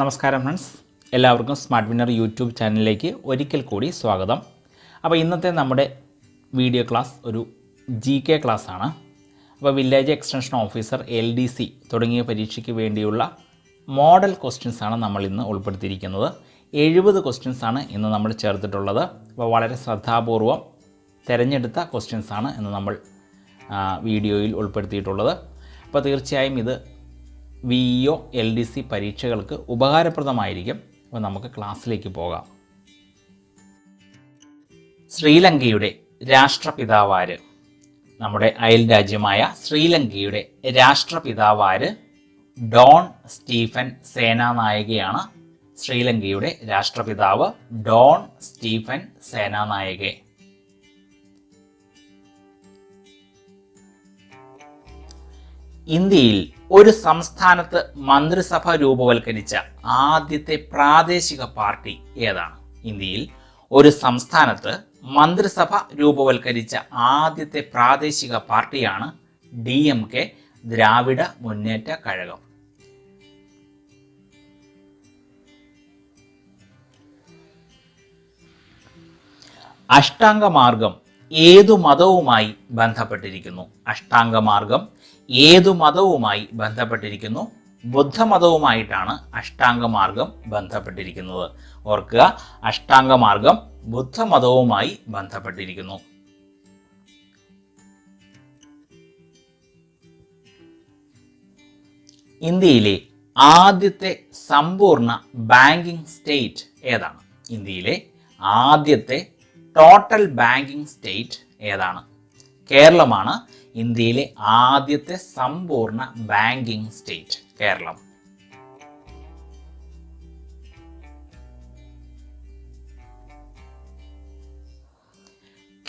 നമസ്കാരം ഫ്രണ്ട്സ് എല്ലാവർക്കും smart winner YouTube ചാനലിലേക്ക് ഒരിക്കൽ കൂടി സ്വാഗതം. അപ്പോൾ ഇന്നത്തെ നമ്മുടെ വീഡിയോ ക്ലാസ് ഒരു ജി കെ ആണ്. അപ്പോൾ village extension officer L D C തുടങ്ങിയ പരീക്ഷയ്ക്ക് വേണ്ടിയുള്ള മോഡൽ ക്വസ്റ്റ്യൻസ് ആണ് നമ്മൾ ഇന്ന് ഉൾപ്പെടുത്തിയിരിക്കുന്നത്. എഴുപത് ആണ് ഇന്ന് നമ്മൾ ചേർത്തിട്ടുള്ളത്. അപ്പോൾ വളരെ ശ്രദ്ധാപൂർവം തിരഞ്ഞെടുത്ത ക്വസ്റ്റ്യൻസ് ആണ് ഇന്ന് നമ്മൾ വീഡിയോയിൽ ഉൾപ്പെടുത്തിയിട്ടുള്ളത്. അപ്പോൾ തീർച്ചയായും ഇത് V E O L D C പരീക്ഷകൾക്ക് ഉപകാരപ്രദമായിരിക്കും. അപ്പോൾ നമുക്ക് ക്ലാസ്സിലേക്ക് പോകാം. ശ്രീലങ്കയുടെ രാഷ്ട്രപിതാവാര് നമ്മുടെ അയൽ രാജ്യമായ ശ്രീലങ്കയുടെ രാഷ്ട്രപിതാവാര് ഡോൺ സ്റ്റീഫൻ സേനാനായകയാണ് ശ്രീലങ്കയുടെ രാഷ്ട്രപിതാവ് ഡോൺ സ്റ്റീഫൻ സേനാനായകെ ഇന്ത്യയിൽ ഒരു സംസ്ഥാനത്ത് മന്ത്രിസഭ രൂപവൽക്കരിച്ച ആദ്യത്തെ പ്രാദേശിക പാർട്ടി ഏതാണ്? ഇന്ത്യയിൽ ഒരു സംസ്ഥാനത്ത് മന്ത്രിസഭ രൂപവൽക്കരിച്ച ആദ്യത്തെ പ്രാദേശിക പാർട്ടിയാണ് ഡി എം കെ ദ്രാവിഡ മുന്നേറ്റ കഴകം. അഷ്ടാംഗമാർഗം ഏതു മതവുമായി ബന്ധപ്പെട്ടിരിക്കുന്നു? അഷ്ടാംഗമാർഗം ഏതു മതവുമായി ബന്ധപ്പെട്ടിരിക്കുന്നു? ബുദ്ധമതവുമായിട്ടാണ് അഷ്ടാംഗമാർഗം ബന്ധപ്പെട്ടിരിക്കുന്നത്. ഓർക്കുക അഷ്ടാംഗമാർഗം ബുദ്ധമതവുമായി ബന്ധപ്പെട്ടിരിക്കുന്നു. ഇന്ത്യയിലെ ആദ്യത്തെ സമ്പൂർണ ബാങ്കിംഗ് സ്റ്റേറ്റ് ഏതാണ്? ഇന്ത്യയിലെ ആദ്യത്തെ ടോട്ടൽ ബാങ്കിംഗ് സ്റ്റേറ്റ് ഏതാണ്? കേരളമാണ് ഇന്ത്യയിലെ ആദ്യത്തെ സമ്പൂർണ ബാങ്കിങ് സ്റ്റേറ്റ് കേരളം.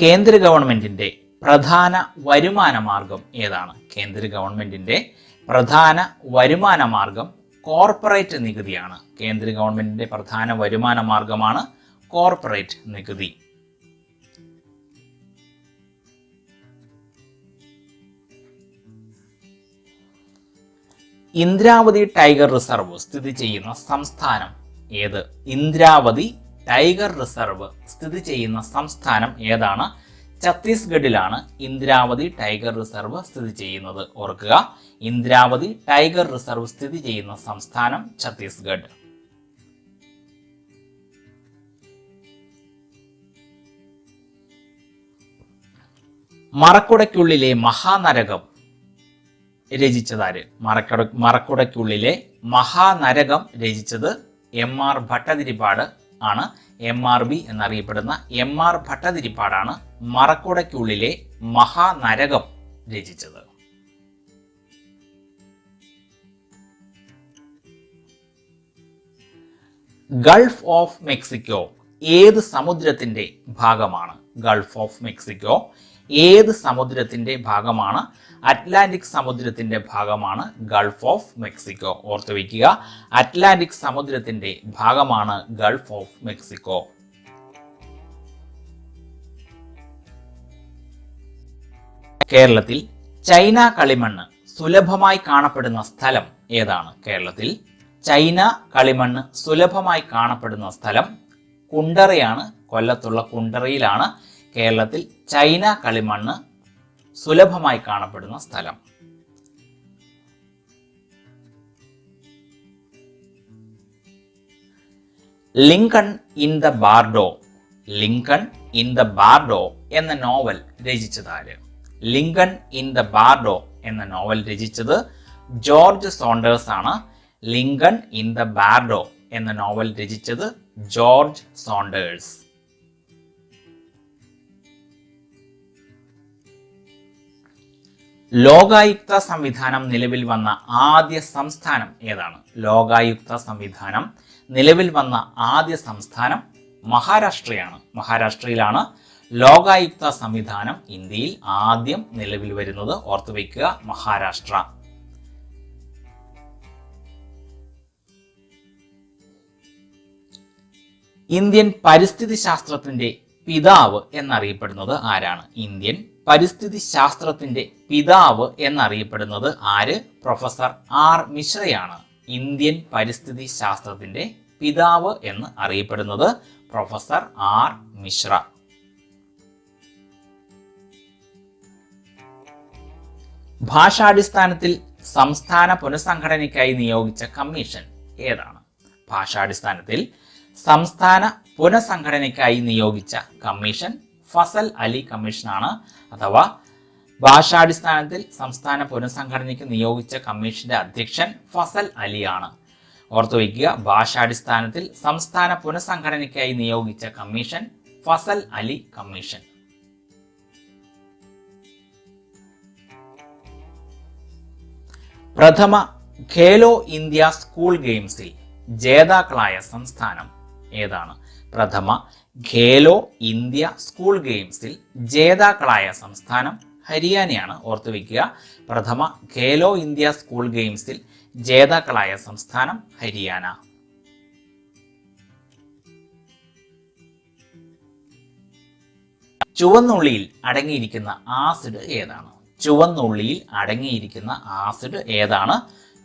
കേന്ദ്ര ഗവൺമെന്റിന്റെ പ്രധാന വരുമാന മാർഗം ഏതാണ്? കേന്ദ്ര ഗവൺമെന്റിന്റെ പ്രധാന വരുമാന മാർഗം കോർപ്പറേറ്റ് നികുതിയാണ്. കേന്ദ്ര ഗവൺമെന്റിന്റെ പ്രധാന വരുമാന മാർഗമാണ് കോർപ്പറേറ്റ് നികുതി. ഇന്ദ്രാവതി ടൈഗർ റിസർവ് സ്ഥിതി ചെയ്യുന്ന സംസ്ഥാനം ഏത്? ഇന്ദ്രാവതി ടൈഗർ റിസർവ് സ്ഥിതി ചെയ്യുന്ന സംസ്ഥാനം ഏതാണ്? ഛത്തീസ്ഗഡിലാണ് ഇന്ദ്രാവതി ടൈഗർ റിസർവ് സ്ഥിതി ചെയ്യുന്നത്. ഓർക്കുക ഇന്ദ്രാവതി ടൈഗർ റിസർവ് സ്ഥിതി ചെയ്യുന്ന സംസ്ഥാനം ഛത്തീസ്ഗഡ്. മറക്കുടയ്ക്കുള്ളിലെ മഹാനരകം രചിച്ചതാര്? മറക്കട മറക്കുടയ്ക്കുള്ളിലെ മഹാനരകം രചിച്ചത് എം ആർ ഭട്ടതിരിപ്പാട് ആണ്. എം ആർ ബി എന്നറിയപ്പെടുന്ന എം ആർ ഭട്ടതിരിപ്പാടാണ് മറക്കുടയ്ക്കുള്ളിലെ മഹാനരകം രചിച്ചത്. ഗൾഫ് ഓഫ് മെക്സിക്കോ ഏത് സമുദ്രത്തിന്റെ ഭാഗമാണ്? ഗൾഫ് ഓഫ് മെക്സിക്കോ ഏത് സമുദ്രത്തിന്റെ ഭാഗമാണ്? അറ്റ്ലാന്റിക് സമുദ്രത്തിന്റെ ഭാഗമാണ് ഗൾഫ് ഓഫ് മെക്സിക്കോ ഓർത്തു വയ്ക്കുക അറ്റ്ലാന്റിക് സമുദ്രത്തിന്റെ ഭാഗമാണ് ഗൾഫ് ഓഫ് മെക്സിക്കോ കേരളത്തിൽ ചൈന കളിമണ്ണ് സുലഭമായി കാണപ്പെടുന്ന സ്ഥലം ഏതാണ്? കേരളത്തിൽ ചൈന കളിമണ്ണ് സുലഭമായി കാണപ്പെടുന്ന സ്ഥലം കുണ്ടറയാണ്. കൊല്ലത്തുള്ള കുണ്ടറയിലാണ്. കേരളത്തിൽ ചൈന കളിമണ്ണ് സുലഭമായി കാണപ്പെടുന്ന സ്ഥലം. Lincoln in the Bardo Lincoln in the Bardo എന്ന നോവൽ രചിച്ചതാര്? ലിങ്കൺ ഇൻ ദ ബാർഡോ എന്ന നോവൽ രചിച്ചത് ജോർജ് സോണ്ടേഴ്സ് ആണ്. ലിങ്കൺ ഇൻ ദ ബാർഡോ എന്ന നോവൽ രചിച്ചത് ജോർജ് സോണ്ടേഴ്സ്. ലോകായുക്ത സംവിധാനം നിലവിൽ വന്ന ആദ്യ സംസ്ഥാനം ഏതാണ്? ലോകായുക്ത സംവിധാനം നിലവിൽ വന്ന ആദ്യ സംസ്ഥാനം മഹാരാഷ്ട്രയാണ്. മഹാരാഷ്ട്രയിലാണ് ലോകായുക്ത സംവിധാനം ഇന്ത്യയിൽ ആദ്യം നിലവിൽ വരുന്നത്. ഓർത്തു വയ്ക്കുക മഹാരാഷ്ട്ര. ഇന്ത്യൻ പരിസ്ഥിതി ശാസ്ത്രത്തിന്റെ പിതാവ് എന്നറിയപ്പെടുന്നത് ആരാണ്? ഇന്ത്യൻ പരിസ്ഥിതി ശാസ്ത്രത്തിന്റെ പിതാവ് എന്നറിയപ്പെടുന്നത് ആര്? Professor R മിശ്രയാണ്. ഇന്ത്യൻ പരിസ്ഥിതി ശാസ്ത്രത്തിന്റെ പിതാവ് എന്ന് അറിയപ്പെടുന്നത് പ്രൊഫസർ ആർ മിശ്ര. ഭാഷാടിസ്ഥാനത്തിൽ സംസ്ഥാന പുനഃസംഘടനയ്ക്കായി നിയോഗിച്ച കമ്മീഷൻ ഏതാണ്? ഭാഷാടിസ്ഥാനത്തിൽ സംസ്ഥാന പുനഃസംഘടനയ്ക്കായി നിയോഗിച്ച കമ്മീഷൻ ഫസൽ അലി കമ്മീഷനാണ്. അഥവാ ഭാഷാടിസ്ഥാനത്തിൽ സംസ്ഥാന പുനഃസംഘടനയ്ക്ക് നിയോഗിച്ച കമ്മീഷന്റെ അധ്യക്ഷൻ ഫസൽ അലിയാണ്. ഓർത്തു വയ്ക്കുക ഭാഷാടിസ്ഥാനത്തിൽ സംസ്ഥാന പുനഃസംഘടനയ്ക്കായി നിയോഗിച്ച കമ്മീഷൻ ഫസൽ അലി കമ്മീഷൻ. പ്രഥമ ഖേലോ ഇന്ത്യ സ്കൂൾ ഗെയിംസിൽ ജേതാക്കളായ സംസ്ഥാനം ഏതാണ്? പ്രഥമ ഖേലോ ഇന്ത്യ സ്കൂൾ ഗെയിംസിൽ ജേതാക്കളായ സംസ്ഥാനം ഹരിയാനയാണ് ഓർത്തു വയ്ക്കുക പ്രഥമ ഖേലോ ഇന്ത്യ സ്കൂൾ ഗെയിംസിൽ ജേതാക്കളായ സംസ്ഥാനം ഹരിയാന. ചുവന്നുള്ളിയിൽ അടങ്ങിയിരിക്കുന്ന ആസിഡ് ഏതാണ്? ചുവന്നുള്ളിയിൽ അടങ്ങിയിരിക്കുന്ന ആസിഡ് ഏതാണ്?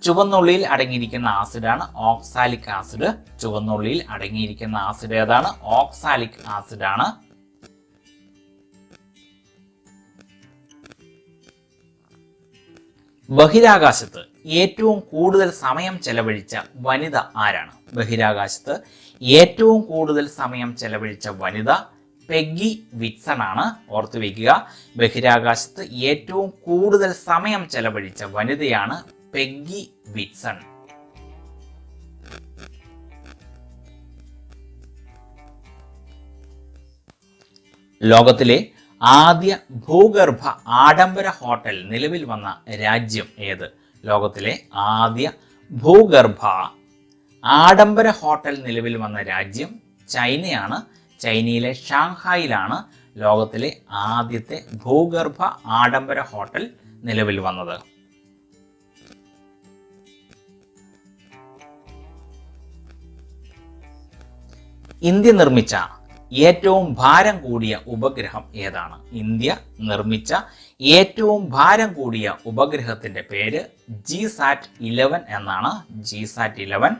ചുവന്നുള്ളിയിൽ അടങ്ങിയിരിക്കുന്ന ആസിഡാണ് ഓക്സാലിക് ആസിഡ്. ചുവന്നുള്ളിയിൽ അടങ്ങിയിരിക്കുന്ന ആസിഡ് ഏതാണ്? ഓക്സാലിക് ആസിഡാണ്. ബഹിരാകാശത്ത് ഏറ്റവും കൂടുതൽ സമയം ചെലവഴിച്ച വനിത ആരാണ്? ബഹിരാകാശത്ത് ഏറ്റവും കൂടുതൽ സമയം ചെലവഴിച്ച വനിത പെഗ്ഗി വിറ്റ്സൺ ആണ് ഓർത്തു വയ്ക്കുക ബഹിരാകാശത്ത് ഏറ്റവും കൂടുതൽ സമയം ചെലവഴിച്ച വനിതയാണ് പെഗ്ഗി വിറ്റ്സൺ ലോകത്തിലെ ആദ്യ ഭൂഗർഭ ആഡംബര ഹോട്ടൽ നിലവിൽ വന്ന രാജ്യം ഏത്? ലോകത്തിലെ ആദ്യ ഭൂഗർഭ ആഡംബര ഹോട്ടൽ നിലവിൽ വന്ന രാജ്യം ചൈനയാണ്. ചൈനയിലെ ഷാങ്ഹായിലാണ് ലോകത്തിലെ ആദ്യത്തെ ഭൂഗർഭ ആഡംബര ഹോട്ടൽ നിലവിൽ വന്നത്. ഇന്ത്യ നിർമ്മിച്ച ഏറ്റവും ഭാരം കൂടിയ ഉപഗ്രഹം ഏതാണ്? ഇന്ത്യ നിർമ്മിച്ച ഏറ്റവും ഭാരം കൂടിയ ഉപഗ്രഹത്തിന്റെ പേര് ജി സാറ്റ് ഇലവൻ എന്നാണ്. ജി സാറ്റ് ഇലവൻ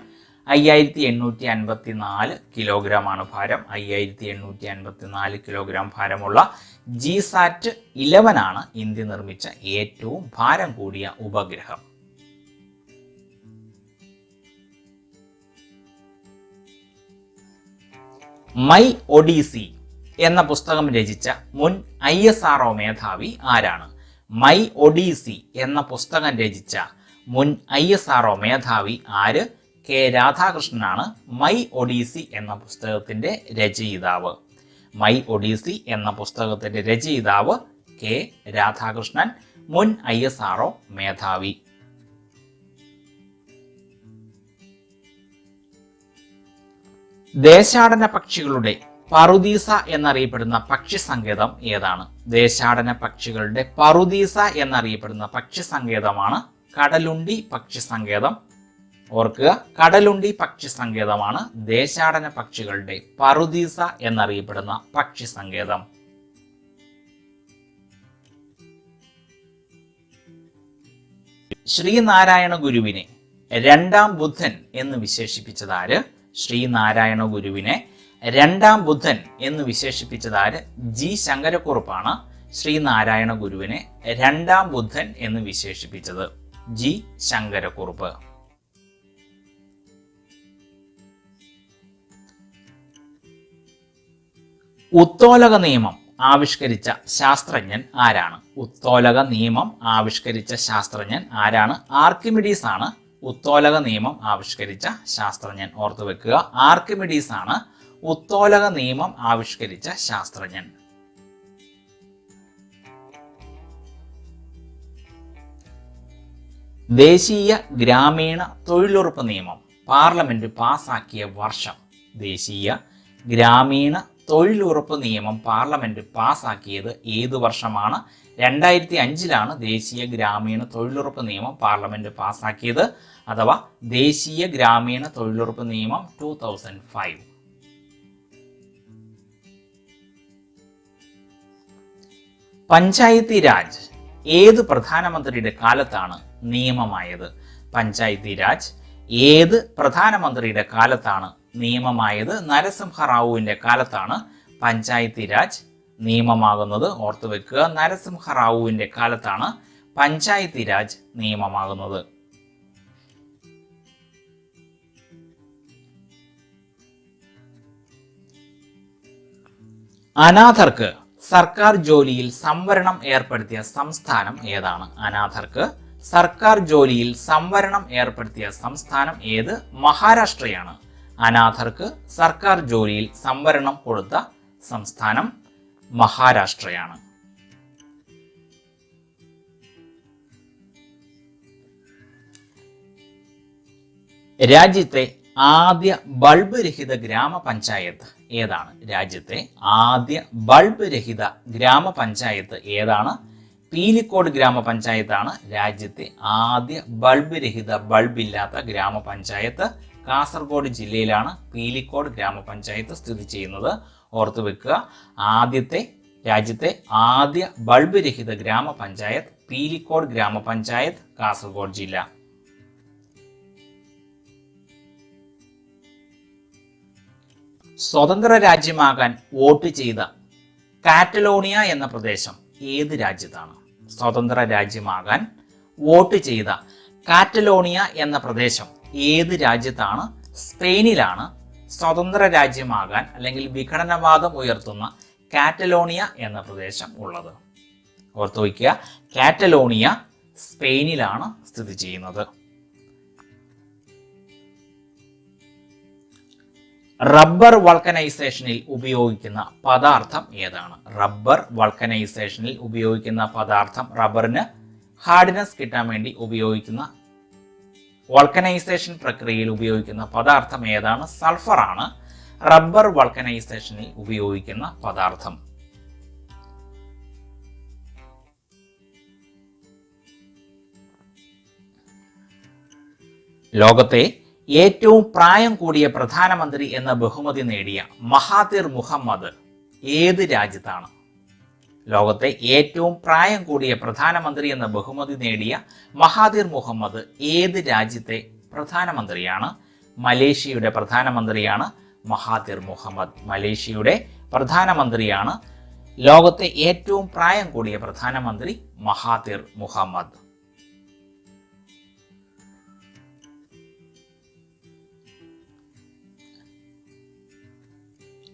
അയ്യായിരത്തി എണ്ണൂറ്റി അൻപത്തി നാല് കിലോഗ്രാം ആണ് ഭാരം. അയ്യായിരത്തി എണ്ണൂറ്റി അൻപത്തി നാല് കിലോഗ്രാം ഭാരമുള്ള ജി സാറ്റ് ഇലവൻ ആണ് ഇന്ത്യ നിർമ്മിച്ച ഏറ്റവും ഭാരം കൂടിയ ഉപഗ്രഹം. മൈ ഒഡീസി എന്ന പുസ്തകം രചിച്ച മുൻ ഐ എസ് ആർ മേധാവി ആരാണ്? മൈ ഒഡീസി എന്ന പുസ്തകം രചിച്ച മുൻ ഐ എസ് ആർ മേധാവി ആര്? കെ രാധാകൃഷ്ണനാണ് മൈ ഒഡീസി എന്ന പുസ്തകത്തിന്റെ രചയിതാവ്. മൈ ഒഡീസി എന്ന പുസ്തകത്തിന്റെ രചയിതാവ് കെ രാധാകൃഷ്ണൻ മുൻ ഐ എസ് ആർ മേധാവി. ദേശാടന പക്ഷികളുടെ പറുദീസ എന്നറിയപ്പെടുന്ന പക്ഷി സങ്കേതം ഏതാണ്? ദേശാടന പക്ഷികളുടെ പറുദീസ എന്നറിയപ്പെടുന്ന പക്ഷി സങ്കേതമാണ് കടലുണ്ടി പക്ഷി സങ്കേതം ഓർക്കുക കടലുണ്ടി പക്ഷി സങ്കേതമാണ് ദേശാടന പക്ഷികളുടെ പറുദീസ എന്നറിയപ്പെടുന്ന പക്ഷി സങ്കേതം ശ്രീനാരായണ ഗുരുവിനെ രണ്ടാം ബുദ്ധൻ എന്ന് വിശേഷിപ്പിച്ചതാര് ശ്രീനാരായണ ഗുരുവിനെ രണ്ടാം ബുദ്ധൻ എന്ന് വിശേഷിപ്പിച്ചതാര് ജി ശങ്കരക്കുറുപ്പാണ് ശ്രീനാരായണ ഗുരുവിനെ രണ്ടാം ബുദ്ധൻ എന്ന് വിശേഷിപ്പിച്ചത്. ജി ശങ്കരക്കുറുപ്പ്. ഉത്തോലക നിയമം ആവിഷ്കരിച്ച ശാസ്ത്രജ്ഞൻ ആരാണ്? ഉത്തോലക നിയമം ആവിഷ്കരിച്ച ശാസ്ത്രജ്ഞൻ ആരാണ്? ആർക്കിമിഡീസ് ആണ് ഉത്തോലക നിയമം ആവിഷ്കരിച്ച ശാസ്ത്രജ്ഞൻ ഓർത്തു വെക്കുക. ആർക്കിമിഡീസ് ആണ് ഉത്തോലക നിയമം ആവിഷ്കരിച്ച ശാസ്ത്രജ്ഞൻ ദേശീയ ഗ്രാമീണ തൊഴിലുറപ്പ് നിയമം. പാർലമെന്റ് പാസാക്കിയ വർഷം. ദേശീയ ഗ്രാമീണ തൊഴിലുറപ്പ് നിയമം പാർലമെന്റ് പാസാക്കിയത് ഏതു വർഷമാണ്? രണ്ടായിരത്തി അഞ്ചിലാണ് ദേശീയ ഗ്രാമീണ തൊഴിലുറപ്പ് നിയമം പാർലമെന്റ് പാസാക്കിയത്. അഥവാ ദേശീയ ഗ്രാമീണ തൊഴിലുറപ്പ് നിയമം two thousand five Panchayati Raj ഏത് പ്രധാനമന്ത്രിയുടെ കാലത്താണ് നിയമമായത്? പഞ്ചായത്തി രാജ് ഏത് പ്രധാനമന്ത്രിയുടെ കാലത്താണ് നിയമമായത്? നരസിംഹറാവുവിന്റെ കാലത്താണ് പഞ്ചായത്തി രാജ് നിയമമാകുന്നത് ഓർത്തു വെക്കുക. നരസിംഹറാവുവിന്റെ കാലത്താണ് പഞ്ചായത്തി രാജ് നിയമമാകുന്നത്. അനാഥർക്ക് സർക്കാർ ജോലിയിൽ സംവരണം ഏർപ്പെടുത്തിയ സംസ്ഥാനം ഏതാണ്? അനാഥർക്ക് സർക്കാർ ജോലിയിൽ സംവരണം ഏർപ്പെടുത്തിയ സംസ്ഥാനം ഏത്? മഹാരാഷ്ട്രയാണ്. അനാഥർക്ക് സർക്കാർ ജോലിയിൽ സംവരണം കൊടുത്ത സംസ്ഥാനം മഹാരാഷ്ട്രയാണ്. രാജ്യത്തെ ആദ്യ ബൾബ് രഹിത ഗ്രാമപഞ്ചായത്ത് ഏതാണ്? രാജ്യത്തെ ആദ്യ ബൾബ് രഹിത ഗ്രാമപഞ്ചായത്ത് ഏതാണ്? പീലിക്കോട് ഗ്രാമപഞ്ചായത്താണ്. രാജ്യത്തെ ആദ്യ ബൾബ് രഹിത ബൾബ് ഇല്ലാത്ത ഗ്രാമപഞ്ചായത്ത് കാസർഗോഡ് ജില്ലയിലാണ് പീലിക്കോട് ഗ്രാമപഞ്ചായത്ത് സ്ഥിതി ചെയ്യുന്നത്. ഓർത്തു വെക്കുക. ആദ്യത്തെ രാജ്യത്തെ ആദ്യ ബൾബ് രഹിത ഗ്രാമപഞ്ചായത്ത് പീലിക്കോട് ഗ്രാമപഞ്ചായത്ത് കാസർഗോഡ് ജില്ല. സ്വതന്ത്ര രാജ്യമാകാൻ വോട്ട് ചെയ്ത കാറ്റലോണിയ എന്ന പ്രദേശം ഏത് രാജ്യത്താണ്? സ്വതന്ത്ര രാജ്യമാകാൻ വോട്ട് ചെയ്ത കാറ്റലോണിയ എന്ന പ്രദേശം ഏത് രാജ്യത്താണ്? സ്പെയിനിലാണ്. സ്വതന്ത്ര രാജ്യമാകാൻ അല്ലെങ്കിൽ വിഘടനവാദം ഉയർത്തുന്ന കാറ്റലോണിയ എന്ന പ്രദേശം ഉള്ളത്. ഓർത്തു വയ്ക്കുക കാറ്റലോണിയ സ്പെയിനിലാണ് സ്ഥിതി ചെയ്യുന്നത്. റബ്ബർ വൾക്കനൈസേഷനിൽ ഉപയോഗിക്കുന്ന പദാർത്ഥം ഏതാണ്? റബ്ബർ വൾക്കനൈസേഷനിൽ ഉപയോഗിക്കുന്ന പദാർത്ഥം റബ്ബറിന് ഹാർഡിനെസ് കിട്ടാൻ വേണ്ടി ഉപയോഗിക്കുന്ന വൾക്കനൈസേഷൻ പ്രക്രിയയിൽ ഉപയോഗിക്കുന്ന പദാർത്ഥം ഏതാണ്? ആണ്. റബ്ബർ വൾക്കനൈസേഷനിൽ ഉപയോഗിക്കുന്ന പദാർത്ഥം. ലോകത്തെ ഏറ്റവും പ്രായം കൂടിയ പ്രധാനമന്ത്രി എന്ന ബഹുമതി നേടിയ മഹാതിർ മുഹമ്മദ് ഏത് രാജ്യത്താണ്? ലോകത്തെ ഏറ്റവും പ്രായം കൂടിയ പ്രധാനമന്ത്രി എന്ന ബഹുമതി നേടിയ മഹാതിർ മുഹമ്മദ് ഏത് രാജ്യത്തെ പ്രധാനമന്ത്രിയാണ്? മലേഷ്യയുടെ പ്രധാനമന്ത്രിയാണ് മഹാതിർ മുഹമ്മദ്. മലേഷ്യയുടെ പ്രധാനമന്ത്രിയാണ് ലോകത്തെ ഏറ്റവും പ്രായം കൂടിയ പ്രധാനമന്ത്രി മഹാതിർ മുഹമ്മദ്.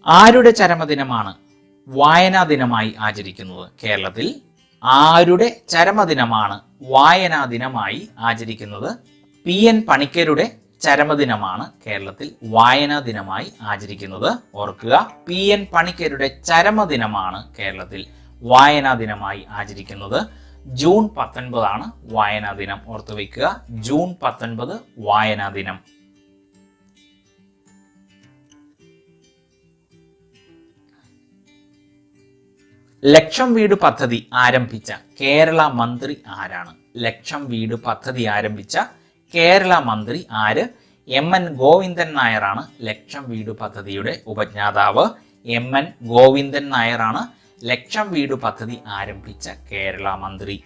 ആരുടെ ചരമദിനമാണ് വായനാ ദിനമായി ആചരിക്കുന്നത് കേരളത്തിൽ. ആരുടെ ചരമദിനമാണ് വായനാ ദിനമായി ആചരിക്കുന്നത്? പി എൻ പണിക്കരുടെ ചരമദിനമാണ് കേരളത്തിൽ വായനാ ദിനമായി ആചരിക്കുന്നത്. ഓർക്കുക പി എൻ പണിക്കരുടെ ചരമദിനമാണ് കേരളത്തിൽ വായനാ ദിനമായി ആചരിക്കുന്നത്. ജൂൺ പത്തൊൻപതാണ് വായനാ ദിനം ഓർത്തു വയ്ക്കുക ജൂൺ പത്തൊൻപത് വായനാ ദിനം ലക്ഷം വീട് പദ്ധതി ആരംഭിച്ച കേരള മന്ത്രി ആരാണ്? ലക്ഷം വീട് പദ്ധതി ആരംഭിച്ച കേരള മന്ത്രി ആര്? എം എൻ ഗോവിന്ദൻ നായരാണ് ലക്ഷം വീട് പദ്ധതിയുടെ ഉപജ്ഞാതാവ്. എം എൻ ഗോവിന്ദൻ നായരാണ് ലക്ഷം വീട് പദ്ധതി ആരംഭിച്ച കേരള മന്ത്രി.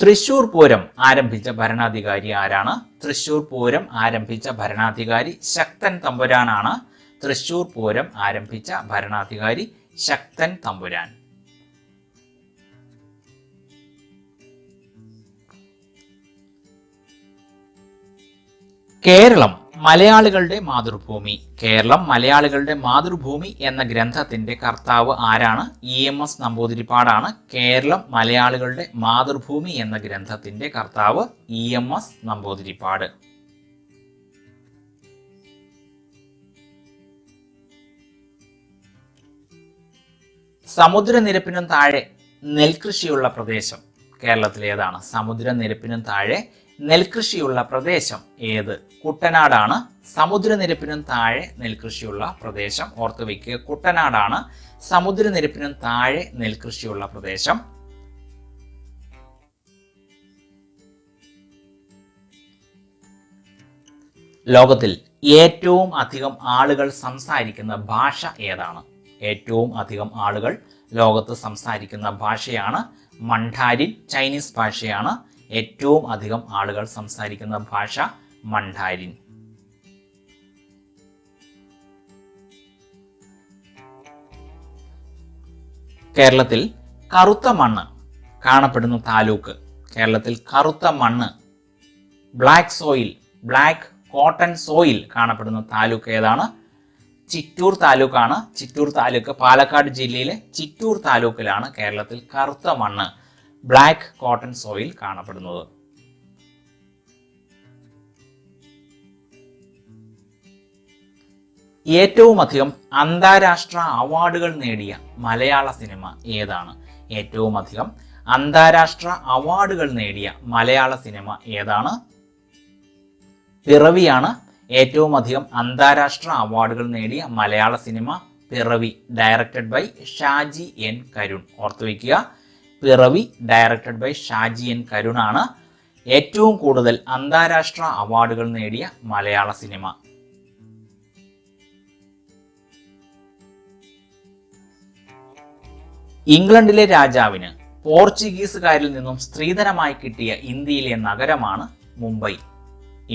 തൃശൂർ പൂരം ആരംഭിച്ച ഭരണാധികാരി ആരാണ്? തൃശൂർ പൂരം ആരംഭിച്ച ഭരണാധികാരി ശക്തൻ തമ്പുരാനാണ്. തൃശൂർ പൂരം ആരംഭിച്ച ഭരണാധികാരി ശക്തൻ തമ്പുരാൻ. കേരളം മലയാളികളുടെ മാതൃഭൂമി. കേരളം മലയാളികളുടെ മാതൃഭൂമി എന്ന ഗ്രന്ഥത്തിന്റെ കർത്താവ് ആരാണ്? ഇ എം എസ് നമ്പൂതിരിപ്പാടാണ്. കേരളം മലയാളികളുടെ മാതൃഭൂമി എന്ന ഗ്രന്ഥത്തിന്റെ കർത്താവ് ഇ എം എസ് നമ്പൂതിരിപ്പാട്. സമുദ്രനിരപ്പിനും താഴെ നെൽകൃഷിയുള്ള പ്രദേശം കേരളത്തിലേതാണ്. സമുദ്രനിരപ്പിനും താഴെ നെൽകൃഷിയുള്ള പ്രദേശം ഏത്? കുട്ടനാടാണ്. സമുദ്രനിരപ്പിനും താഴെ നെൽകൃഷിയുള്ള പ്രദേശം. ഓർത്തു വയ്ക്കുക കുട്ടനാടാണ്. സമുദ്രനിരപ്പിനും താഴെ നെൽകൃഷിയുള്ള പ്രദേശം. ലോകത്തിൽ ഏറ്റവും അധികം ആളുകൾ സംസാരിക്കുന്ന ഭാഷ ഏതാണ്? ഏറ്റവും അധികം ആളുകൾ ലോകത്ത് സംസാരിക്കുന്ന ഭാഷയാണ് മണ്ഡാരിൻ. ചൈനീസ് ഭാഷയാണ്. ഏറ്റവും അധികം ആളുകൾ സംസാരിക്കുന്ന ഭാഷ മണ്ടാരിൻ കേരളത്തിൽ കറുത്ത മണ്ണ് കാണപ്പെടുന്ന താലൂക്ക്. കേരളത്തിൽ കറുത്ത മണ്ണ് black soil black cotton soil കാണപ്പെടുന്ന താലൂക്ക് ഏതാണ്? ചിറ്റൂർ താലൂക്കാണ്. ചിറ്റൂർ താലൂക്ക് പാലക്കാട് ജില്ലയിലെ ചിറ്റൂർ താലൂക്കിലാണ് കേരളത്തിൽ കറുത്ത മണ്ണ്. ബ്ലാക്ക് കോട്ടൺ സോയിൽ കാണപ്പെടുന്നത്. ഏറ്റവും അധികം അന്താരാഷ്ട്ര അവാർഡുകൾ നേടിയ മലയാള സിനിമ ഏതാണ്? ഏറ്റവും അധികം അന്താരാഷ്ട്ര അവാർഡുകൾ നേടിയ മലയാള സിനിമ ഏതാണ്? പിറവിയാണ്. ഏറ്റവും അധികം അന്താരാഷ്ട്ര അവാർഡുകൾ നേടിയ മലയാള cinema Piravi directed by Shaji N Karun. ഓർത്തുവെക്കുക Piravi directed by Shaji N കരുണാണ്. ഏറ്റവും കൂടുതൽ അന്താരാഷ്ട്ര അവാർഡുകൾ നേടിയ മലയാള സിനിമ. ഇംഗ്ലണ്ടിലെ രാജാവിന് പോർച്ചുഗീസുകാരിൽ നിന്നും സ്ത്രീധനമായി കിട്ടിയ ഇന്ത്യയിലെ നഗരമാണ് മുംബൈ.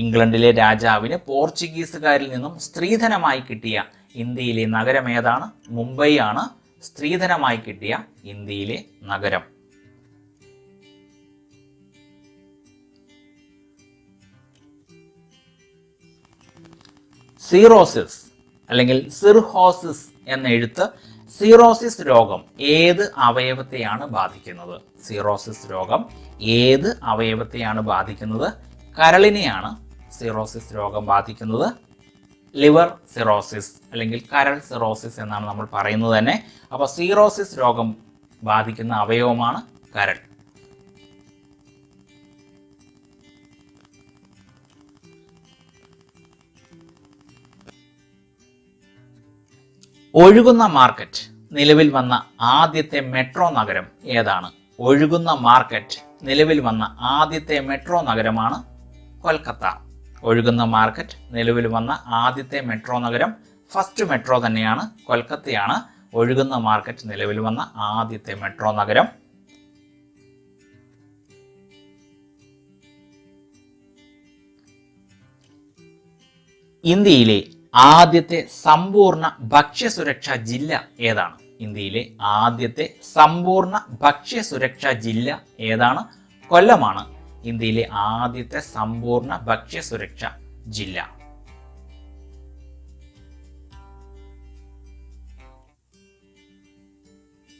ഇംഗ്ലണ്ടിലെ രാജാവിന് പോർച്ചുഗീസുകാരിൽ നിന്നും സ്ത്രീധനമായി കിട്ടിയ ഇന്ത്യയിലെ നഗരം ഏതാണ് മുംബൈ ആണ് സ്ത്രീധനമായി കിട്ടിയ ഇന്ത്യയിലെ നഗരം. സീറോസിസ് അല്ലെങ്കിൽ സിർഹോസിസ് എന്ന എഴുത്ത് സീറോസിസ് രോഗം ഏത് അവയവത്തെയാണ് ബാധിക്കുന്നത്? സീറോസിസ് രോഗം ഏത് അവയവത്തെയാണ് ബാധിക്കുന്നത്? കരളിനെയാണ് സീറോസിസ് രോഗം ബാധിക്കുന്നത്. ലിവർ സിറോസിസ് അല്ലെങ്കിൽ കരൾ സിറോസിസ് എന്നാണ് നമ്മൾ പറയുന്നത് തന്നെ. അപ്പോൾ സീറോസിസ് രോഗം ബാധിക്കുന്ന അവയവമാണ് കരൾ. ഒഴുകുന്ന മാർക്കറ്റ് നിലവിൽ വന്ന ആദ്യത്തെ മെട്രോ നഗരം ഏതാണ്? ഒഴുകുന്ന മാർക്കറ്റ് നിലവിൽ വന്ന ആദ്യത്തെ മെട്രോ നഗരമാണ് കൊൽക്കത്ത. ഒഴുകുന്ന മാർക്കറ്റ് നിലവിൽ വന്ന ആദ്യത്തെ മെട്രോ നഗരം ഫസ്റ്റ് മെട്രോ തന്നെയാണ്. കൊൽക്കത്തയാണ് ഒഴുകുന്ന മാർക്കറ്റ് നിലവിൽ വന്ന ആദ്യത്തെ മെട്രോ നഗരം. ഇന്ത്യയിലെ ആദ്യത്തെ സമ്പൂർണ ഭക്ഷ്യസുരക്ഷാ ജില്ല ഏതാണ്? ഇന്ത്യയിലെ ആദ്യത്തെ സമ്പൂർണ ഭക്ഷ്യസുരക്ഷാ ജില്ല ഏതാണ്? കൊല്ലമാണ്. ഇന്ത്യയിലെ ആദ്യത്തെ സമ്പൂർണ ഭക്ഷ്യസുരക്ഷ ജില്ല.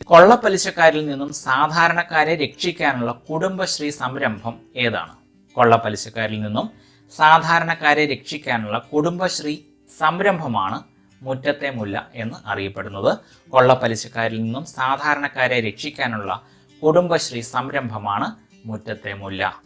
കൊള്ളപ്പലിശക്കാരിൽ നിന്നും സാധാരണക്കാരെ രക്ഷിക്കാനുള്ള കുടുംബശ്രീ സംരംഭം ഏതാണ്? കൊള്ളപ്പലിശക്കാരിൽ നിന്നും സാധാരണക്കാരെ രക്ഷിക്കാനുള്ള കുടുംബശ്രീ സംരംഭമാണ് മുറ്റത്തെ മുല്ല എന്ന് അറിയപ്പെടുന്നത്. കൊള്ളപ്പലിശക്കാരിൽ നിന്നും സാധാരണക്കാരെ രക്ഷിക്കാനുള്ള കുടുംബശ്രീ സംരംഭമാണ് മുറ്റത്തെ മുല്ല.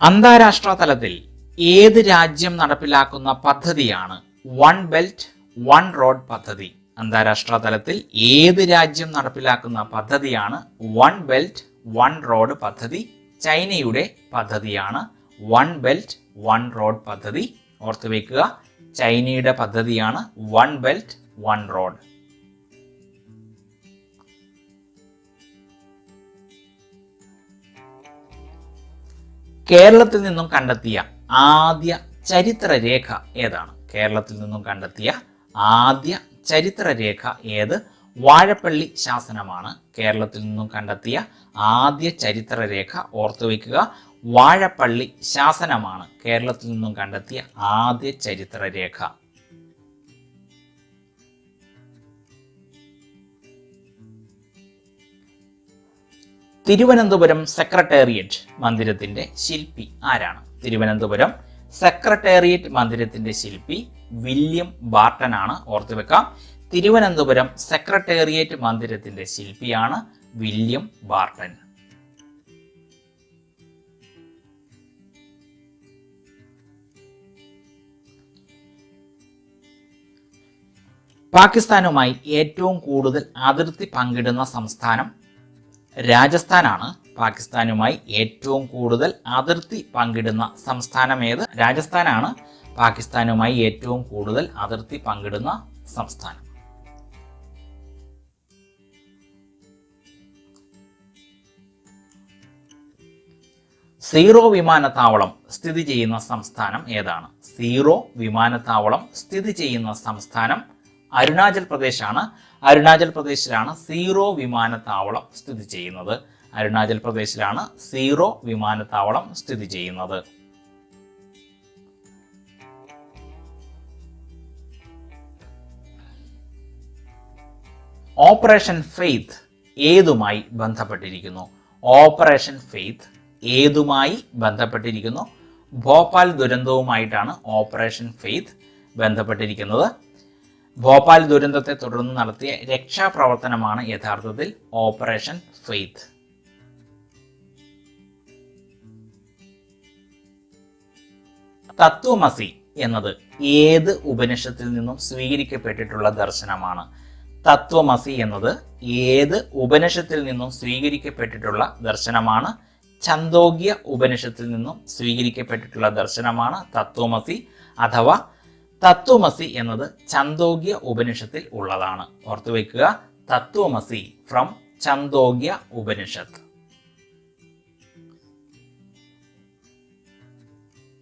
അന്താരാഷ്ട്ര തലത്തിൽ ഏത് രാജ്യം നടപ്പിലാക്കുന്ന പദ്ധതിയാണ്? വൺ ബെൽറ്റ് വൺ റോഡ് പദ്ധതി. അന്താരാഷ്ട്ര തലത്തിൽ ഏത് രാജ്യം നടപ്പിലാക്കുന്ന പദ്ധതിയാണ്? വൺ ബെൽറ്റ് വൺ റോഡ് പദ്ധതി. ചൈനയുടെ പദ്ധതിയാണ് വൺ ബെൽറ്റ് വൺ റോഡ് പദ്ധതി. ഓർത്തുവെക്കുക ചൈനയുടെ പദ്ധതിയാണ് വൺ ബെൽറ്റ് വൺ റോഡ് കേരളത്തിൽ നിന്നും കണ്ടെത്തിയ ആദ്യ ചരിത്രരേഖ ഏതാണ്? കേരളത്തിൽ നിന്നും കണ്ടെത്തിയ ആദ്യ ചരിത്രരേഖ ഏത്? വാഴപ്പള്ളി ശാസനമാണ്. കേരളത്തിൽ നിന്നും കണ്ടെത്തിയ ആദ്യ ചരിത്രരേഖ ഓർത്തുവെക്കുക വാഴപ്പള്ളി ശാസനമാണ്. കേരളത്തിൽ നിന്നും കണ്ടെത്തിയ ആദ്യ ചരിത്രരേഖ. തിരുവനന്തപുരം സെക്രട്ടേറിയറ്റ് മന്ദിരത്തിന്റെ ശില്പി ആരാണ്? തിരുവനന്തപുരം സെക്രട്ടേറിയറ്റ് മന്ദിരത്തിന്റെ ശില്പി വില്യം ബാർട്ടൺ ആണ് ഓർത്തുവെക്കാം തിരുവനന്തപുരം സെക്രട്ടേറിയറ്റ് മന്ദിരത്തിന്റെ ശില്പിയാണ് വില്യം ബാർട്ടൻ. പാകിസ്ഥാനുമായി ഏറ്റവും കൂടുതൽ അതിർത്തി പങ്കിടുന്ന സംസ്ഥാനം രാജസ്ഥാനാണ്. പാകിസ്ഥാനുമായി ഏറ്റവും കൂടുതൽ അതിർത്തി പങ്കിടുന്ന സംസ്ഥാനം ഏത്? രാജസ്ഥാനാണ്. പാകിസ്ഥാനുമായി ഏറ്റവും കൂടുതൽ അതിർത്തി പങ്കിടുന്ന സംസ്ഥാനം. സീറോ വിമാനത്താവളം സ്ഥിതി ചെയ്യുന്ന സംസ്ഥാനം ഏതാണ്? സീറോ വിമാനത്താവളം സ്ഥിതി ചെയ്യുന്ന സംസ്ഥാനം അരുണാചൽ പ്രദേശാണ്. അരുണാചൽ പ്രദേശിലാണ് സീറോ വിമാനത്താവളം സ്ഥിതി ചെയ്യുന്നത്. അരുണാചൽ പ്രദേശിലാണ് സീറോ വിമാനത്താവളം സ്ഥിതി ചെയ്യുന്നത്. ഓപ്പറേഷൻ ഫെയ്ത്ത് ഏതുമായി ബന്ധപ്പെട്ടിരിക്കുന്നു? ഓപ്പറേഷൻ ഫെയ്ത്ത് ഏതുമായി ബന്ധപ്പെട്ടിരിക്കുന്നു? ഭോപ്പാൽ ദുരന്തവുമായിട്ടാണ് ഓപ്പറേഷൻ ഫെയ്ത്ത് ബന്ധപ്പെട്ടിരിക്കുന്നത്. ഭോപ്പാൽ ദുരന്തത്തെ തുടർന്ന് നടത്തിയ രക്ഷാപ്രവർത്തനമാണ് യഥാർത്ഥത്തിൽ ഓപ്പറേഷൻ ഫെയ്ത്ത്. തത്വമസി എന്നത് ഏത് ഉപനിഷത്തിൽ നിന്നും സ്വീകരിക്കപ്പെട്ടിട്ടുള്ള ദർശനമാണ്? തത്വമസി എന്നത് ഏത് ഉപനിഷത്തിൽ നിന്നും സ്വീകരിക്കപ്പെട്ടിട്ടുള്ള ദർശനമാണ്? ചന്തോഗ്യ ഉപനിഷത്തിൽ നിന്നും സ്വീകരിക്കപ്പെട്ടിട്ടുള്ള ദർശനമാണ് തത്വമസി അഥവാ തത്വമസി എന്നത് ചന്തോഗ്യ ഉപനിഷത്തിൽ ഉള്ളതാണ്. ഓർത്തു വയ്ക്കുക തത്വമസി ഫ്രം ചന്തോഗ്യ ഉപനിഷത്ത്.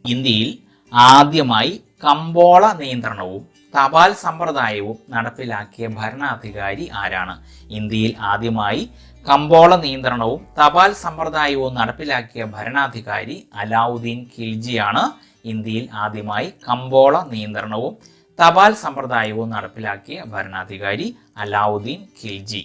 ഇന്ത്യയിൽ ആദ്യമായി കമ്പോള നിയന്ത്രണവും തപാൽ സമ്പ്രദായവും നടപ്പിലാക്കിയ ഭരണാധികാരി ആരാണ്? ഇന്ത്യയിൽ ആദ്യമായി കമ്പോള നിയന്ത്രണവും തപാൽ സമ്പ്രദായവും നടപ്പിലാക്കിയ ഭരണാധികാരി അലാവുദ്ദീൻ ഖിൽജിയാണ്. ഇന്ത്യയിൽ ആദ്യമായി കമ്പോള നിയന്ത്രണവും തപാൽ സമ്പ്രദായവും നടപ്പിലാക്കിയ ഭരണാധികാരി അലാവുദ്ദീൻ ഖിൽജി.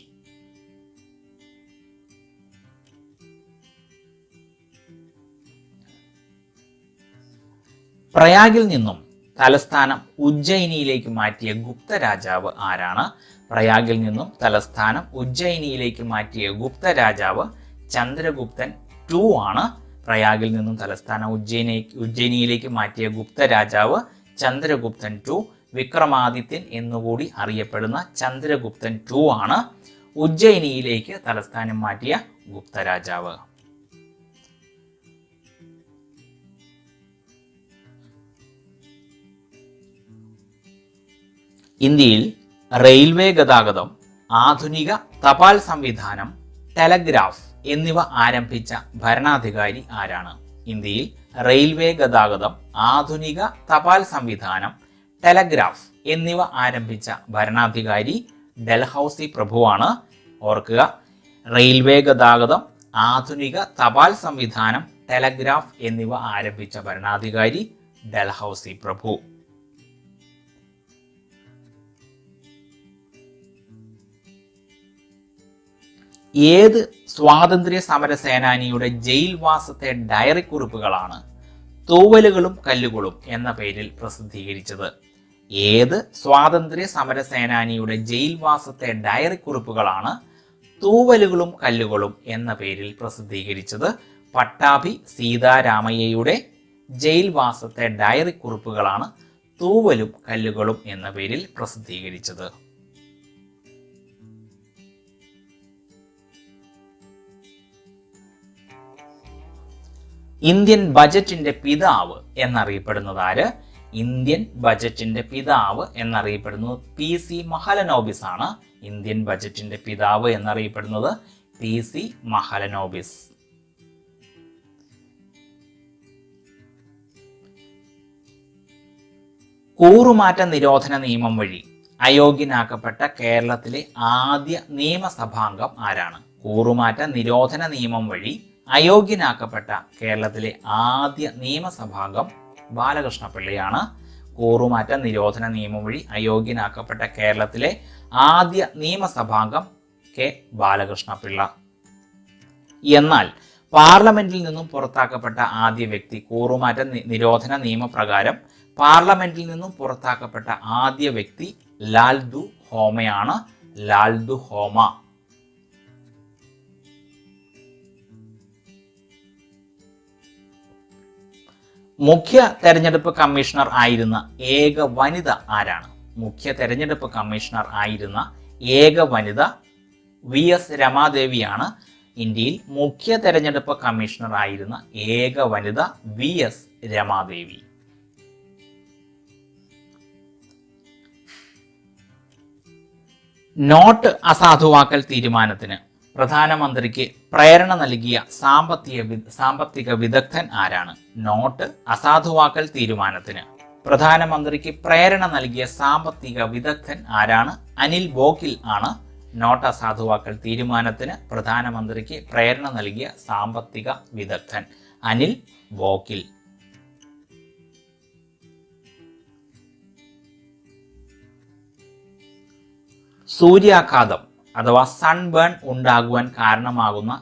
പ്രയാഗിൽ നിന്നും തലസ്ഥാനം ഉജ്ജയിനിയിലേക്ക് മാറ്റിയ ഗുപ്ത രാജാവ് ആരാണ്? പ്രയാഗിൽ നിന്നും തലസ്ഥാനം ഉജ്ജയിനിയിലേക്ക് മാറ്റിയ ഗുപ്ത രാജാവ് ചന്ദ്രഗുപ്തൻ ടു ആണ്. പ്രയാഗിൽ നിന്നും തലസ്ഥാനം ഉജ്ജയിനി ഉജ്ജയിനിയിലേക്ക് മാറ്റിയ ഗുപ്ത രാജാവ് ചന്ദ്രഗുപ്തൻ ടു വിക്രമാദിത്യൻ എന്നുകൂടി അറിയപ്പെടുന്ന ചന്ദ്രഗുപ്തൻ ടു ആണ് ഉജ്ജയിനിയിലേക്ക് തലസ്ഥാനം മാറ്റിയ ഗുപ്ത രാജാവ്. ഇന്ത്യയിൽ റെയിൽവേ ഗതാഗതം ആധുനിക തപാൽ സംവിധാനം ടെലഗ്രാഫ് എന്നിവ ആരംഭിച്ച ഭരണാധികാരി ആരാണ്? ഇന്ത്യയിൽ റെയിൽവേ ഗതാഗതം ആധുനിക തപാൽ സംവിധാനം ടെലഗ്രാഫ് എന്നിവ ആരംഭിച്ച ഭരണാധികാരി ഡൽഹൌസി പ്രഭുവാണ്. ഓർക്കുക റെയിൽവേ ഗതാഗതം ആധുനിക തപാൽ സംവിധാനം ടെലഗ്രാഫ് എന്നിവ ആരംഭിച്ച ഭരണാധികാരി ഡൽഹൌസി പ്രഭു. ഏത് സ്വാതന്ത്ര്യ സമര സേനാനിയുടെ ജയിൽവാസത്തെ ഡയറി കുറിപ്പുകളാണ് തൂവലുകളും കല്ലുകളും എന്ന പേരിൽ പ്രസിദ്ധീകരിച്ചത്. ഏത് സ്വാതന്ത്ര്യ സമര സേനാനിയുടെ ജയിൽവാസത്തെ ഡയറി കുറിപ്പുകളാണ് തൂവലുകളും കല്ലുകളും എന്ന പേരിൽ പ്രസിദ്ധീകരിച്ചത്? പട്ടാഭി സീതാരാമയ്യയുടെ ജയിൽവാസത്തെ ഡയറി കുറിപ്പുകളാണ് തൂവലും കല്ലുകളും എന്ന പേരിൽ പ്രസിദ്ധീകരിച്ചത്. ഇന്ത്യൻ ബജറ്റിന്റെ പിതാവ് എന്നറിയപ്പെടുന്നത് ആര്? ഇന്ത്യൻ ബജറ്റിന്റെ പിതാവ് എന്നറിയപ്പെടുന്നത് പി സി മഹലനോബിസ് ആണ്. ഇന്ത്യൻ ബജറ്റിന്റെ പിതാവ് എന്നറിയപ്പെടുന്നത് പി സി മഹലനോബിസ്. കൂറുമാറ്റ നിരോധന നിയമം വഴി അയോഗ്യനാക്കപ്പെട്ട കേരളത്തിലെ ആദ്യ നിയമസഭാംഗം ആരാണ്? കൂറുമാറ്റ നിരോധന നിയമം വഴി അയോഗ്യനാക്കപ്പെട്ട കേരളത്തിലെ ആദ്യ നിയമസഭാംഗം ബാലകൃഷ്ണപിള്ളയാണ്. കൂറുമാറ്റ നിരോധന നിയമം വഴി അയോഗ്യനാക്കപ്പെട്ട കേരളത്തിലെ ആദ്യ നിയമസഭാംഗം കെ ബാലകൃഷ്ണപിള്ള. എന്നാൽ പാർലമെന്റിൽ നിന്നും പുറത്താക്കപ്പെട്ട ആദ്യ വ്യക്തി കൂറുമാറ്റ നിരോധന നിയമപ്രകാരം പാർലമെന്റിൽ നിന്നും പുറത്താക്കപ്പെട്ട ആദ്യ വ്യക്തി ലാൽദു ഹോമയാണ്. ലാൽദു ഹോമ. മുഖ്യ തെരഞ്ഞെടുപ്പ് കമ്മീഷണർ ആയിരുന്ന ഏക വനിത ആരാണ്? മുഖ്യ തെരഞ്ഞെടുപ്പ് കമ്മീഷണർ ആയിരുന്ന ഏക വനിത വി എസ് രമാദേവിയാണ്. ഇന്ത്യയിൽ മുഖ്യ തെരഞ്ഞെടുപ്പ് കമ്മീഷണർ ആയിരുന്ന ഏക വനിത വി എസ് രമാദേവി. നോട്ട് അസാധുവാക്കൽ തീരുമാനത്തിന് പ്രധാനമന്ത്രിക്ക് പ്രേരണ നൽകിയ സാമ്പത്തിക സാമ്പത്തിക വിദഗ്ധൻ ആരാണ്? നോട്ട് അസാധുവാക്കൽ തീരുമാനത്തിന്. പ്രധാനമന്ത്രിക്ക് പ്രേരണ നൽകിയ സാമ്പത്തിക വിദഗ്ധൻ ആരാണ്? അനിൽ ബോക്കിൽ ആണ് നോട്ട് അസാധുവാക്കൽ തീരുമാനത്തിന് പ്രധാനമന്ത്രിക്ക് പ്രേരണ നൽകിയ സാമ്പത്തിക വിദഗ്ധൻ അനിൽ ബോക്കിൽ. സൂര്യാഘാതം. അഥവാ സൺബേൺ ഉണ്ടാകുവാൻ കാരണമാകുന്ന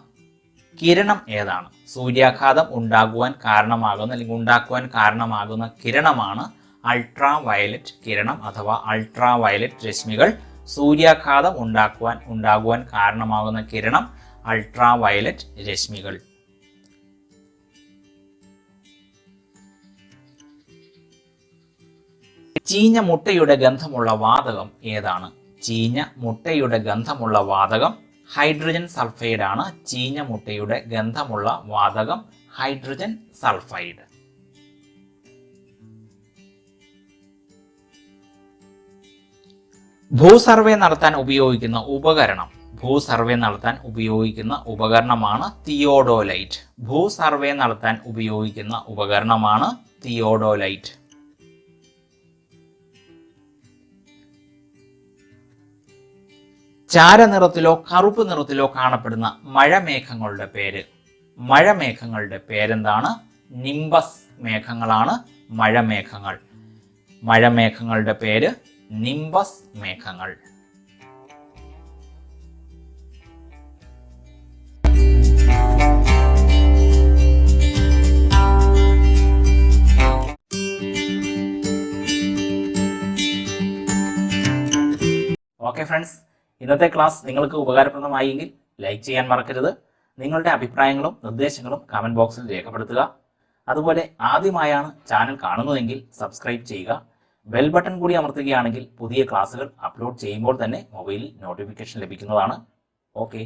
കിരണം ഏതാണ്? സൂര്യാഘാതം ഉണ്ടാകുവാൻ കാരണമാകുന്ന അല്ലെങ്കിൽ ഉണ്ടാക്കുവാൻ കാരണമാകുന്ന കിരണമാണ് അൾട്രാ വയലറ്റ് കിരണം അഥവാ അൾട്രാ വയലറ്റ് രശ്മികൾ സൂര്യാഘാതം ഉണ്ടാക്കുവാൻ ഉണ്ടാകുവാൻ കാരണമാകുന്ന കിരണം അൾട്രാ വയലറ്റ് രശ്മികൾ. ചീഞ്ഞ മുട്ടയുടെ ഗന്ധമുള്ള വാതകം ഏതാണ്? ചീഞ്ഞ മുട്ടയുടെ ഗന്ധമുള്ള വാതകം. ഹൈഡ്രജൻ സൾഫൈഡ് ആണ് ചീഞ്ഞ മുട്ടയുടെ ഗന്ധമുള്ള വാതകം. Hydrogen sulphide. ഭൂസർവേ നടത്താൻ ഉപയോഗിക്കുന്ന ഉപകരണം. ഭൂസർവേ നടത്താൻ ഉപയോഗിക്കുന്ന ഉപകരണമാണ് തിയോഡോലൈറ്റ്. ഭൂസർവേ നടത്താൻ ഉപയോഗിക്കുന്ന ഉപകരണമാണ് തിയോഡോലൈറ്റ്. ചാരനിറത്തിലോ കറുപ്പ് നിറത്തിലോ കാണപ്പെടുന്ന മഴമേഘങ്ങളുടെ പേര്. മഴമേഘങ്ങളുടെ പേരെന്താണ്? നിംബസ് മേഘങ്ങളാണ് മഴമേഘങ്ങൾ. മഴമേഘങ്ങളുടെ പേര് നിംബസ് മേഘങ്ങൾ. ഓക്കെ ഫ്രണ്ട്സ് ഇന്നത്തെ ക്ലാസ് നിങ്ങൾക്ക് ഉപകാരപ്രദമായെങ്കിൽ ലൈക്ക് ചെയ്യാൻ മറക്കരുത്. നിങ്ങളുടെ അഭിപ്രായങ്ങളും നിർദ്ദേശങ്ങളും കമന്റ് ബോക്സിൽ രേഖപ്പെടുത്തുക. അതുപോലെ ആദ്യമായാണ് ചാനൽ കാണുന്നതെങ്കിൽ സബ്സ്ക്രൈബ് ചെയ്യുക. ബെൽ ബട്ടൺ കൂടി അമർത്തുകയാണെങ്കിൽ പുതിയ ക്ലാസ്സുകൾ അപ്ലോഡ് ചെയ്യുമ്പോൾ തന്നെ മൊബൈലിൽ നോട്ടിഫിക്കേഷൻ ലഭിക്കുന്നതാണ്. ഓക്കെ